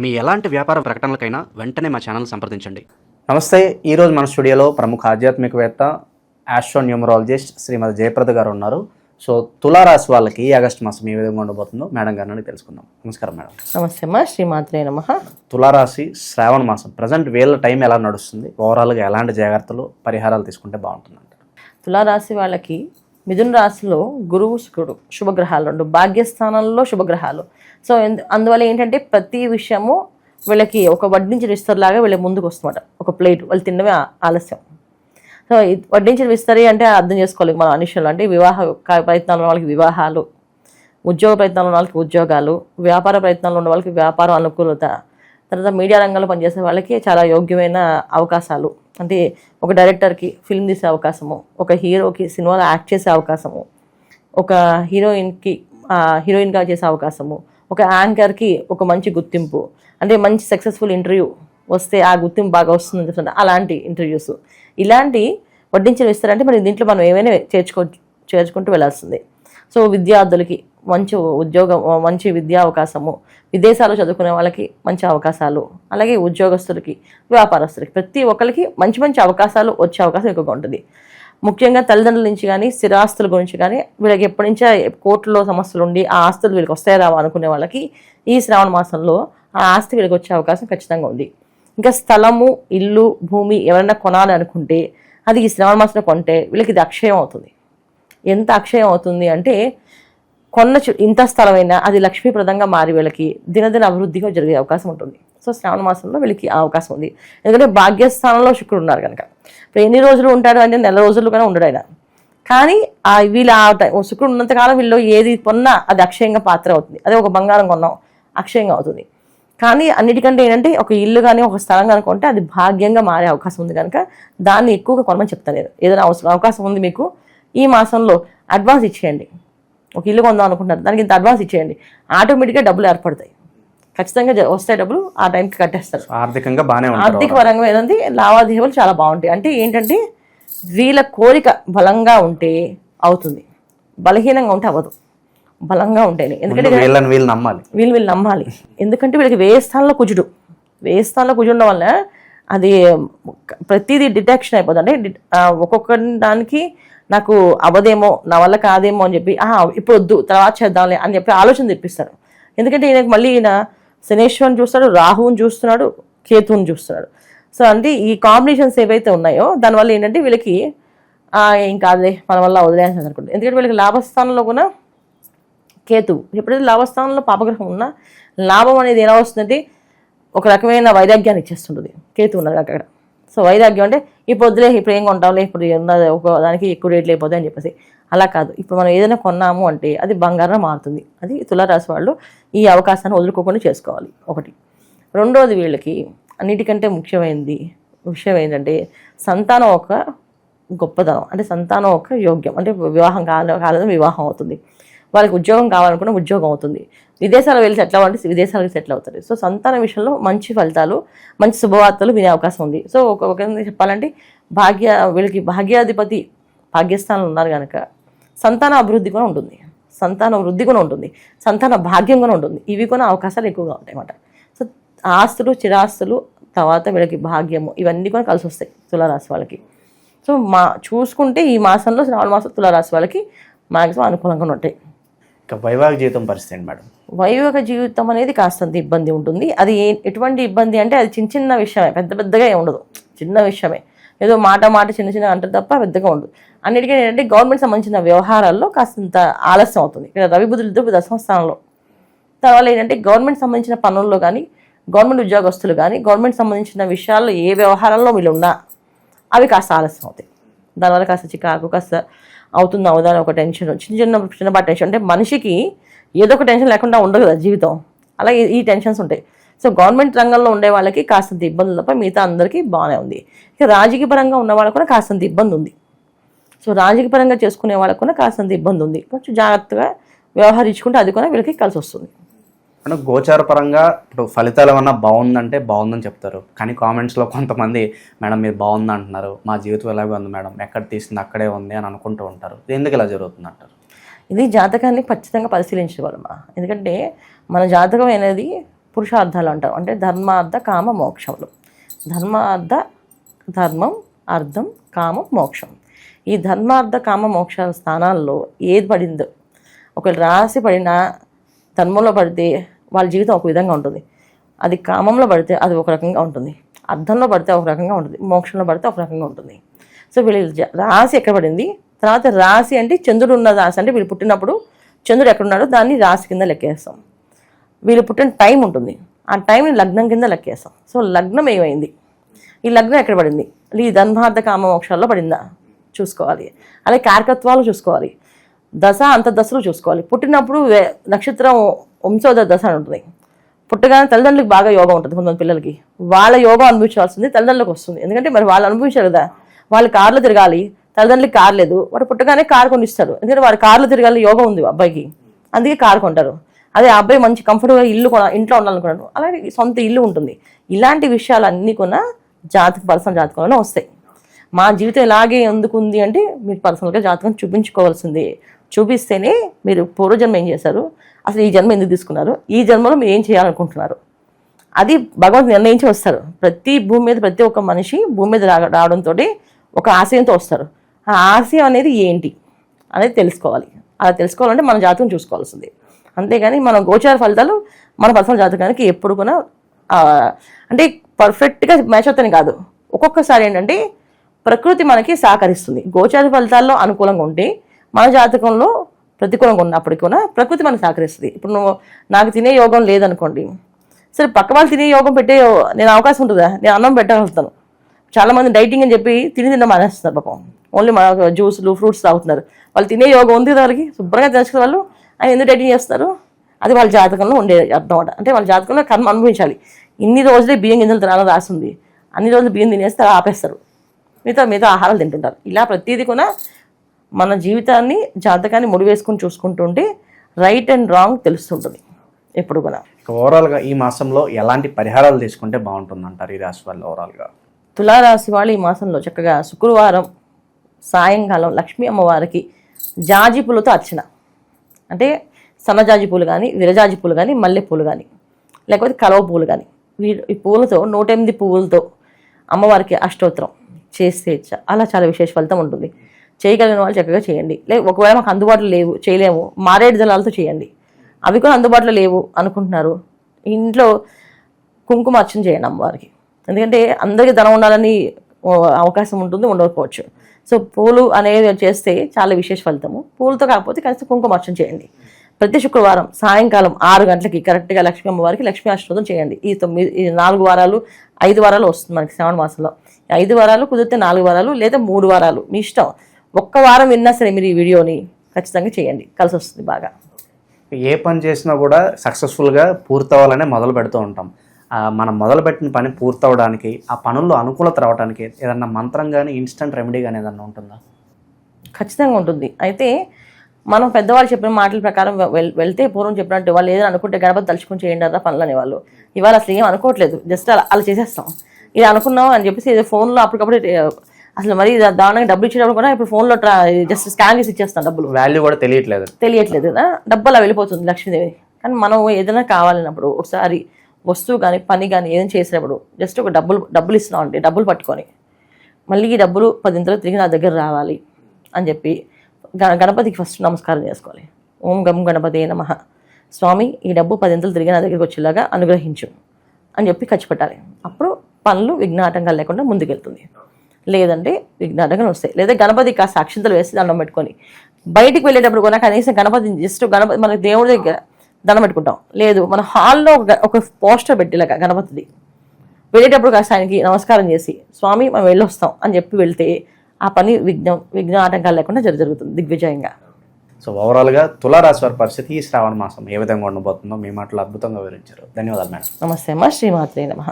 మీ ఎలాంటి వ్యాపార ప్రకటనలకైనా వెంటనే మా ఛానల్ సంప్రదించండి. నమస్తే ఈరోజు మన స్టూడియోలో ప్రముఖ ఆధ్యాత్మికవేత్త ఆస్ట్రోన్యూమరాలజిస్ట్ శ్రీమతి జయప్రద గారు ఉన్నారు. సో తులారాశి వాళ్ళకి ఆగస్టు మాసం ఏ విధంగా ఉండబోతుందో మేడం గారిని తెలుసుకుందాం. నమస్కారం మేడం. నమస్తే అమ్మా శ్రీమాత్రే నమ. తులారాశి శ్రావణ మాసం ప్రజెంట్ వీళ్ళ టైం ఎలా నడుస్తుంది? ఓవరాల్గా ఎలాంటి జాగ్రత్తలు పరిహారాలు తీసుకుంటే బాగుంటుంది అంటారు తులారాశి వాళ్ళకి మిథున రాశిలో గురువు శుక్రుడు. శుభగ్రహాలు రెండు. భాగ్యస్థానంలో శుభగ్రహాలు. సో అందువల్ల ఏంటంటే ప్రతి విషయము వీళ్ళకి ఒక వడ్డించిన విస్తరిలాగా వీళ్ళ ముందుకు వస్తుందన్నమాట. ఒక ప్లేట్. వాళ్ళు తినడమే ఆలస్యం. సో వడ్డించిన విస్తరి అంటే అర్థం చేసుకోవాలి. మన అనిషలు అంటే వివాహ ప్రయత్నాలు ఉన్న వాళ్ళకి వివాహాలు ఉద్యోగ ప్రయత్నాలు ఉన్న వాళ్ళకి ఉద్యోగాలు వ్యాపార ప్రయత్నాలు ఉన్న వాళ్ళకి వ్యాపారం అనుకూలత తర్వాత మీడియా రంగంలో పనిచేసే వాళ్ళకి చాలా యోగ్యమైన అవకాశాలు. అంటే ఒక డైరెక్టర్కి ఫిల్మ్ తీసే అవకాశము ఒక హీరోకి సినిమాలో యాక్ట్ చేసే అవకాశము ఒక హీరోయిన్కి హీరోయిన్గా చేసే అవకాశము ఒక యాంకర్కి ఒక మంచి గుర్తింపు అంటే మంచి సక్సెస్ఫుల్ ఇంటర్వ్యూ వస్తే ఆ గుర్తింపు బాగా వస్తుందని చెప్తుంటే అలాంటి ఇంటర్వ్యూస్. ఇలాంటి వడ్డించిన ఇస్తారంటే మరి దీంట్లో మనం ఏమైనా చేర్చుకో చేర్చుకుంటూ వెళ్ళాల్సిందే సో విద్యార్థులకి మంచి ఉద్యోగం మంచి విద్యా అవకాశము విదేశాలు చదువుకునే వాళ్ళకి మంచి అవకాశాలు అలాగే ఉద్యోగస్తులకి వ్యాపారస్తులకి ప్రతి ఒక్కరికి మంచి మంచి అవకాశాలు వచ్చే అవకాశం ఎక్కువగా ఉంటుంది. ముఖ్యంగా తల్లిదండ్రుల నుంచి కానీ స్థిరాస్తుల గురించి కానీ వీళ్ళకి ఎప్పటి నుంచో కోర్టులో సమస్యలు ఉండి ఆ ఆస్తులు వీళ్ళకి వస్తాయి రావా అనుకునే వాళ్ళకి ఈ శ్రావణ మాసంలో ఆ ఆస్తి వీళ్ళకి వచ్చే అవకాశం ఖచ్చితంగా ఉంది. ఇంకా స్థలము ఇల్లు భూమి ఎవరైనా కొనాలి అనుకుంటే అది ఈ శ్రావణ మాసంలో కొంటే వీళ్ళకి ఇది అక్షయం అవుతుంది. ఎంత అక్షయం అవుతుంది అంటే కొన్న చు- ఇంత స్థలమైనా అది లక్ష్మీప్రదంగా మారి వీళ్ళకి దినదిన అభివృద్ధిగా జరిగే అవకాశం ఉంటుంది. సో శ్రావణ మాసంలో వీళ్ళకి అవకాశం ఉంది. ఎందుకంటే భాగ్యస్థానంలో శుక్రుడు ఉన్నారు కనుక. ఇప్పుడు ఎన్ని రోజులు ఉంటాడు అంటే నెల రోజులు కూడా ఉండడు ఆయన. కానీ వీళ్ళు వీళ్ళ ఆ శుక్రుడు ఉన్నంతకాలం వీళ్ళు ఏది కొన్నా అది అక్షయంగా పాత్ర అవుతుంది. అదే ఒక బంగారం కొన్నాం అక్షయంగా అవుతుంది. కానీ అన్నిటికంటే ఏంటంటే ఒక ఇల్లు కానీ ఒక స్థలం కనుకుంటే అది భాగ్యంగా మారే అవకాశం ఉంది కనుక దాన్ని ఎక్కువగా కొనమని చెప్తాను నేను. ఏదైనా అవసరం అవకాశం ఉంది మీకు ఈ మాసంలో అడ్వాన్స్ ఇచ్చేయండి. ఒక ఇల్లు కొందాం అనుకుంటున్నారు. దానికి ఇంత అడ్వాన్స్ ఇచ్చేయండి. ఆటోమేటిక్గా డబ్బులు ఏర్పడతాయి. ఖచ్చితంగా వస్తాయి డబ్బులు ఆ టైంకి కట్టేస్తారు. ఆర్థికంగా బాగానే ఆర్థిక పరంగా ఏంటంటే లావాదేవీలు చాలా బాగుంటాయి. అంటే ఏంటంటే వీళ్ళ కోరిక బలంగా ఉంటే అవుతుంది. బలహీనంగా ఉంటే అవ్వదు. బలంగా ఉంటేనే. ఎందుకంటే వీళ్ళని వీళ్ళు నమ్మాలి. వీళ్ళు వీళ్ళు నమ్మాలి. ఎందుకంటే వీళ్ళకి వేయ స్థానంలో కుజుడు. వేయ స్థానంలో కుజుండడం వల్ల అది ప్రతిదీ డిటెక్షన్ అయిపోతుంది. అంటే ఒక్కొక్క దానికి నాకు అవదేమో నా వల్ల కాదేమో అని చెప్పి ఇప్పుడు వద్దు తర్వాత చేద్దాంలే అని చెప్పి ఆలోచన తెప్పిస్తాడు ఎందుకంటే ఈయనకు మళ్ళీ ఈయన శనేశ్వరుని చూస్తాడు రాహువుని చూస్తున్నాడు కేతువుని చూస్తున్నాడు. సో అంటే ఈ కాంబినేషన్స్ ఏవైతే ఉన్నాయో దానివల్ల ఏంటంటే వీళ్ళకి ఏం కాదులే మన వల్ల వదిలేసి అనుకుంటుంది ఎందుకంటే వీళ్ళకి లాభస్థానంలో కూడా కేతు ఎప్పుడైతే లాభస్థానంలో పాపగ్రహం ఉన్నా లాభం అనేది ఎలా వస్తుందంటే ఒక రకమైన వైరాగ్యాన్ని ఇచ్చేస్తుంటుంది. కేతు ఉన్నది అక్కడ. సో వైరాగ్యం అంటే ఇప్పుడు వద్దులే ఇప్పుడు ఏం కొంటాంలే ఇప్పుడు ఉన్నది ఒక దానికి ఎక్కువ రేట్లు అయిపోతాయి అని చెప్పేసి. అలా కాదు. ఇప్పుడు మనం ఏదైనా కొన్నాము అంటే అది బంగారం మారుతుంది. అది తులారాశి వాళ్ళు ఈ అవకాశాన్ని వదులుకోకుండా చేసుకోవాలి. ఒకటి. రెండోది వీళ్ళకి అన్నిటికంటే ముఖ్యమైనది విషయం ఏంటంటే సంతానం ఒక గొప్పతనం అంటే సంతానం ఒక యోగ్యం. అంటే వివాహం కాల కాలేదు వివాహం అవుతుంది. వాళ్ళకి ఉద్యోగం కావాలనుకున్న ఉద్యోగం అవుతుంది. విదేశాలు వెళ్ళి సెటిల్ అవ్వాలంటే విదేశాలకు సెటిల్ అవుతారు. సో సంతాన విషయంలో మంచి ఫలితాలు మంచి శుభవార్తలు వినే అవకాశం ఉంది. సో ఒక చెప్పాలంటే భాగ్య వీళ్ళకి భాగ్యాధిపతి భాగ్యస్థానంలో ఉన్నారు కనుక సంతాన అభివృద్ధి కూడా ఉంటుంది. సంతాన వృద్ధి కూడా ఉంటుంది. సంతాన భాగ్యం కూడా ఉంటుంది. ఇవి కూడా అవకాశాలు ఎక్కువగా ఉంటాయి అన్నమాట. సో ఆస్తులు చిరాస్తులు తర్వాత వీళ్ళకి భాగ్యము ఇవన్నీ కూడా కలిసి వస్తాయి తులారాశి వాళ్ళకి. సో మా చూసుకుంటే ఈ మాసంలో శ్రావణ మాసం తులారాశి వాళ్ళకి మ్యాక్సిమం అనుకూలంగా ఉంటాయి. ఇక వైవాహిక జీవితం పరిస్థితి అండి మేడం. వైవాహిక జీవితం అనేది కాస్తంత ఇబ్బంది ఉంటుంది. అది ఏ- ఎటువంటి ఇబ్బంది అంటే అది చిన్న చిన్న విషయమే పెద్ద పెద్దగా ఉండదు. చిన్న విషయమే. ఏదో మాట మాట చిన్న చిన్న అంటారు తప్ప పెద్దగా ఉండదు. అన్నిటికీ ఏంటంటే గవర్నమెంట్ సంబంధించిన వ్యవహారాల్లో కాస్తంత ఆలస్యం అవుతుంది. ఇక్కడ రవి బుద్ధులు దశమ స్థానంలో. తర్వాత ఏంటంటే గవర్నమెంట్ సంబంధించిన పనుల్లో కానీ గవర్నమెంట్ ఉద్యోగస్తులు కానీ గవర్నమెంట్ సంబంధించిన విషయాల్లో ఏ వ్యవహారంలో వీళ్ళు ఉన్నా అవి కాస్త ఆలస్యం అవుతాయి. దానివల్ల కాస్త చికాకు కాస్త అవుతుంది అవుదా అని ఒక టెన్షన్ చిన్న చిన్న చిన్నపాటి టెన్షన్ అంటే మనిషికి ఏదో ఒక టెన్షన్ లేకుండా ఉండదు కదా జీవితం. అలాగే ఈ టెన్షన్స్ ఉంటాయి. సో గవర్నమెంట్ రంగంలో ఉండే వాళ్ళకి కాస్తంత ఇబ్బందులు తప్ప మిగతా అందరికీ బాగానే ఉంది. ఇక రాజకీయ పరంగా ఉన్న వాళ్ళకు కూడా కాస్తంత ఇబ్బంది ఉంది. సో రాజకీయ పరంగా చేసుకునే వాళ్ళకు కూడా కాస్తంత ఇబ్బంది ఉంది. కొంచెం జాగ్రత్తగా వ్యవహరించుకుంటే అది కూడా వీళ్ళకి కలిసి వస్తుంది. అంటే గోచారపరంగా ఇప్పుడు ఫలితాలు ఏమన్నా బాగుందంటే బాగుందని చెప్తారు. కానీ కామెంట్స్లో కొంతమంది మేడం మీరు బాగుంది? అంటున్నారు. మా జీవితం ఎలాగే ఉంది మేడం. ఎక్కడ తీసింది అక్కడే ఉంది అని అనుకుంటూ ఉంటారు. ఎందుకు ఇలా జరుగుతుంది అంటారు? ఇది జాతకాన్ని ఖచ్చితంగా పరిశీలించగలమా ఎందుకంటే మన జాతకం అనేది పురుషార్థాలు అంటారు. అంటే ధర్మార్థ కామ మోక్షములు ధర్మార్థ ధర్మం అర్థం కామం మోక్షం. ఈ ధర్మార్థ కామ మోక్ష స్థానాల్లో ఏది పడిందో ఒకవేళ రాసి పడిన ధర్మంలో పడితే వాళ్ళ జీవితం ఒక విధంగా ఉంటుంది. అది కామంలో పడితే అది ఒక రకంగా ఉంటుంది. అర్థంలో పడితే ఒక రకంగా ఉంటుంది. మోక్షంలో పడితే ఒక రకంగా ఉంటుంది. సో వీళ్ళు రాశి ఎక్కడ పడింది? తర్వాత రాశి అంటే చంద్రుడు ఉన్న రాశి అంటే వీళ్ళు పుట్టినప్పుడు చంద్రుడు ఎక్కడున్నాడో దాన్ని రాశి కింద లెక్కేస్తాం. వీళ్ళు పుట్టిన టైం ఉంటుంది. ఆ టైంని లగ్నం కింద లెక్కేస్తాం. సో లగ్నం ఏమైంది? ఈ లగ్నం ఎక్కడ పడింది? ఈ ధర్మార్థ కామ మోక్షాల్లో పడిందా? చూసుకోవాలి. అలాగే కారకత్వాలు చూసుకోవాలి. దశ అంత దశలు చూసుకోవాలి. పుట్టినప్పుడు వే- నక్షత్రం వంశోదయ దశ అని ఉంటుంది. పుట్టగానే తల్లిదండ్రులకు బాగా యోగం ఉంటుంది కొంతమంది పిల్లలకి. వాళ్ళ యోగం అనుభవించాల్సింది తల్లిదండ్రులకు వస్తుంది. ఎందుకంటే మరి వాళ్ళు అనుభవించారు కదా వాళ్ళు కార్లో తిరగాలి తల్లిదండ్రులకి కారు లేదు వాడు పుట్టగానే కారు కొనిస్తారు ఎందుకంటే వాడు కార్లో తిరగాలి యోగం ఉంది అబ్బాయికి. అందుకే కారు కొంటారు. అదే అబ్బాయి మంచి కంఫర్టబుల్గా ఇల్లు కొన ఇంట్లో ఉండాలనుకున్నాడు. అలాగే సొంత ఇల్లు ఉంటుంది. ఇలాంటి విషయాలు అన్నీ కూడా జాతక పర్సనల్ జాతకంలోనే వస్తాయి. మా జీవితం ఇలాగే ఎందుకు ఉంది అంటే మీరు పర్సనల్గా జాతకం చూపించుకోవాల్సింది. చూపిస్తేనే మీరు పూర్వజన్మ ఏం చేశారు? అసలు ఈ జన్మ ఎందుకు తీసుకున్నారు? ఈ జన్మలో మీరు ఏం చేయాలనుకుంటున్నారు? అది భగవంతుడు నిర్ణయించి వస్తారు. ప్రతి భూమి మీద ప్రతి ఒక్క మనిషి భూమి మీద రా రావడంతో ఒక ఆశయంతో వస్తారు. ఆ ఆశయం అనేది ఏంటి అనేది తెలుసుకోవాలి. అలా తెలుసుకోవాలంటే మన జాతకం చూసుకోవాల్సింది. అంతేగాని మన గోచార ఫలితాలు మన పర్సనల్ జాతకానికి ఎప్పుడు కూడా అంటే పర్ఫెక్ట్గా మ్యాచ్ అవుతాయి కాదు. ఒక్కొక్కసారి ఏంటంటే ప్రకృతి మనకి సహకరిస్తుంది. గోచార ఫలితాల్లో అనుకూలంగా ఉంటే మన జాతకంలో ప్రతికూలంగా ఉన్నప్పటికీ కూడా ప్రకృతి మనకు సహకరిస్తుంది. ఇప్పుడు నువ్వు నాకు తినే యోగం లేదనుకోండి. సరే పక్క వాళ్ళు తినే యోగం పెట్టే నేను అవకాశం ఉంటుందా? నేను అన్నం పెట్టగలుగుతాను. చాలామంది డైటింగ్ అని చెప్పి తిని తిన్న మానేస్తున్నారు పాపం. ఓన్లీ మన జ్యూసులు ఫ్రూట్స్ తాగుతున్నారు. వాళ్ళు తినే యోగం ఉంది వాళ్ళకి? శుభ్రంగా తెలుసుకునే వాళ్ళు ఆయన ఎందుకు డైటింగ్ చేస్తారు అది వాళ్ళ జాతకంలో ఉండే అర్థం అంటే వాళ్ళ జాతకంలో కర్మ అనుభవించాలి. ఇన్ని రోజులే బియ్యం గింజలు తినాలని రాసింది. అన్ని రోజులు బియ్యం తినేస్తే ఆపేస్తారు. మిగతా మిగతా ఆహారాలు తింటుంటారు. ఇలా ప్రతిదీ కూడా మన జీవితాన్ని జాతకాన్ని ముడివేసుకుని చూసుకుంటూ ఉంటే రైట్ అండ్ రాంగ్ తెలుస్తుంటుంది. ఎప్పుడు కూడా. ఓవరాల్గా ఈ మాసంలో ఎలాంటి పరిహారాలు తీసుకుంటే బాగుంటుంది అంటారు ఈ రాశి వాళ్ళు ఓవరాల్గా తులారాశి వాళ్ళు ఈ మాసంలో చక్కగా శుక్రవారం సాయంకాలం లక్ష్మీ అమ్మవారికి జాజి పూలతో అర్చన. అంటే సన్నజాజి పూలు కానీ విరజాజి పూలు కానీ మల్లె పూలు కానీ లేకపోతే కలవ పూలు కానీ ఈ పూలతో నూట ఎనిమిది పువ్వులతో అమ్మవారికి అష్టోత్తరం చేస్తే అలా చాలా విశేష ఫలితం ఉంటుంది. చేయగలిగిన వాళ్ళు చక్కగా చేయండి. లేదు ఒకవేళ మాకు అందుబాటులో లేవు చేయలేము మారేడు జలాలతో చేయండి. అవి కూడా అందుబాటులో లేవు అనుకుంటున్నారు. ఇంట్లో కుంకుమ అర్చన చేయండి అమ్మవారికి. ఎందుకంటే అందరికీ ధనం ఉండాలని అవకాశం ఉంటుంది ఉండకపోవచ్చు. సో పూలు అనేది చేస్తే చాలా విశేష ఫలితము. పూలతో కాకపోతే కనీసం కుంకుమ అర్చన చేయండి. ప్రతి శుక్రవారం సాయంకాలం ఆరు గంటలకి కరెక్ట్గా లక్ష్మీ అమ్మవారికి లక్ష్మీ అష్టోదం చేయండి. ఈ తొమ్మిది ఈ నాలుగు వారాలు ఐదు వారాలు వస్తుంది మనకి శ్రావణ మాసంలో. ఐదు వారాలు కుదిరితే నాలుగు వారాలు లేదా మూడు వారాలు మీ ఇష్టం. ఒక్క వారం విన్నా సరే మీరు ఈ వీడియోని ఖచ్చితంగా చేయండి. కలిసి వస్తుంది బాగా. ఏ పని చేసినా కూడా సక్సెస్ఫుల్గా పూర్తవ్వాలనే మొదలు పెడుతూ ఉంటాం. మనం మొదలుపెట్టిన పని పూర్తవడానికి ఆ పనుల్లో అనుకూలత రావడానికి ఏదన్నా మంత్రం కానీ ఇన్స్టంట్ రెమెడీ కానీ ఏదన్నా ఉంటుందా? ఖచ్చితంగా ఉంటుంది. అయితే మనం పెద్దవాళ్ళు చెప్పిన మాటల ప్రకారం వెళ్తే పూర్వం చెప్పినట్టు వాళ్ళు ఏదైనా అనుకుంటే గణపతి తలుచుకొని చేయండి అదా పనులు అనేవాళ్ళు ఇవాళ అసలు ఏం అనుకోవట్లేదు. జస్ట్ అలా అలా చేసేస్తాం. ఇది అనుకున్నాం అని చెప్పేసి ఏదో ఫోన్లో అప్పటికప్పుడు అసలు మరి దానికి డబ్బులు ఇచ్చేటప్పుడు కూడా ఇప్పుడు ఫోన్లో ట్రా జస్ట్ స్కాన్ చేసి ఇచ్చేస్తాం డబ్బులు. వాల్యూ కూడా తెలియట్లేదు. తెలియట్లేదు కదా డబ్బు అలా వెళ్ళిపోతుంది లక్ష్మీదేవి. కానీ మనం ఏదైనా కావాలన్నప్పుడు ఒకసారి వస్తువు కానీ పని కానీ ఏదైనా చేసినప్పుడు జస్ట్ ఒక డబ్బులు డబ్బులు ఇస్తున్నాం అంటే డబ్బులు పట్టుకొని మళ్ళీ ఈ డబ్బులు పదింతలు తిరిగి నా దగ్గర రావాలి అని చెప్పి గణపతికి ఫస్ట్ నమస్కారం చేసుకోవాలి. ఓం గం గణపతి నమ. స్వామి ఈ డబ్బు పదింతలు తిరిగి నా దగ్గరికి వచ్చేలాగా అనుగ్రహించు అని చెప్పి ఖర్చు పెట్టాలి. అప్పుడు పనులు విఘ్నాటంగా లేకుండా ముందుకెళ్తుంది. లేదంటే విఘ్నాటంగా వస్తాయి. లేదా గణపతి కాస్త అక్షింతలు వేసి దండం పెట్టుకొని. బయటికి వెళ్ళేటప్పుడు కూడా కనీసం గణపతి జస్ట్ గణపతి మన దేవుడి దగ్గర దండం పెట్టుకుంటాం. లేదు మన హాల్లో ఒక ఒక పోస్టర్ పెట్టేలాగా గణపతిది. వెళ్ళేటప్పుడు కాస్త ఆయనకి నమస్కారం చేసి స్వామి మనం వెళ్ళొస్తాం అని చెప్పి వెళ్తే ఆ పని విఘ్నం విఘ్న ఆటంకాలు లేకుండా జరు- జరుగుతుంది దిగ్విజయంగా. సో ఓవరాల్గా తులారాశి వారి పరిస్థితి ఈ శ్రావణ మాసం ఏ విధంగా ఉండబోతుందో మీ మాటలు అద్భుతంగా వివరించారు. ధన్యవాదాలు మేడం. నమస్తే అమ్మ. శ్రీమాత్రే నమ.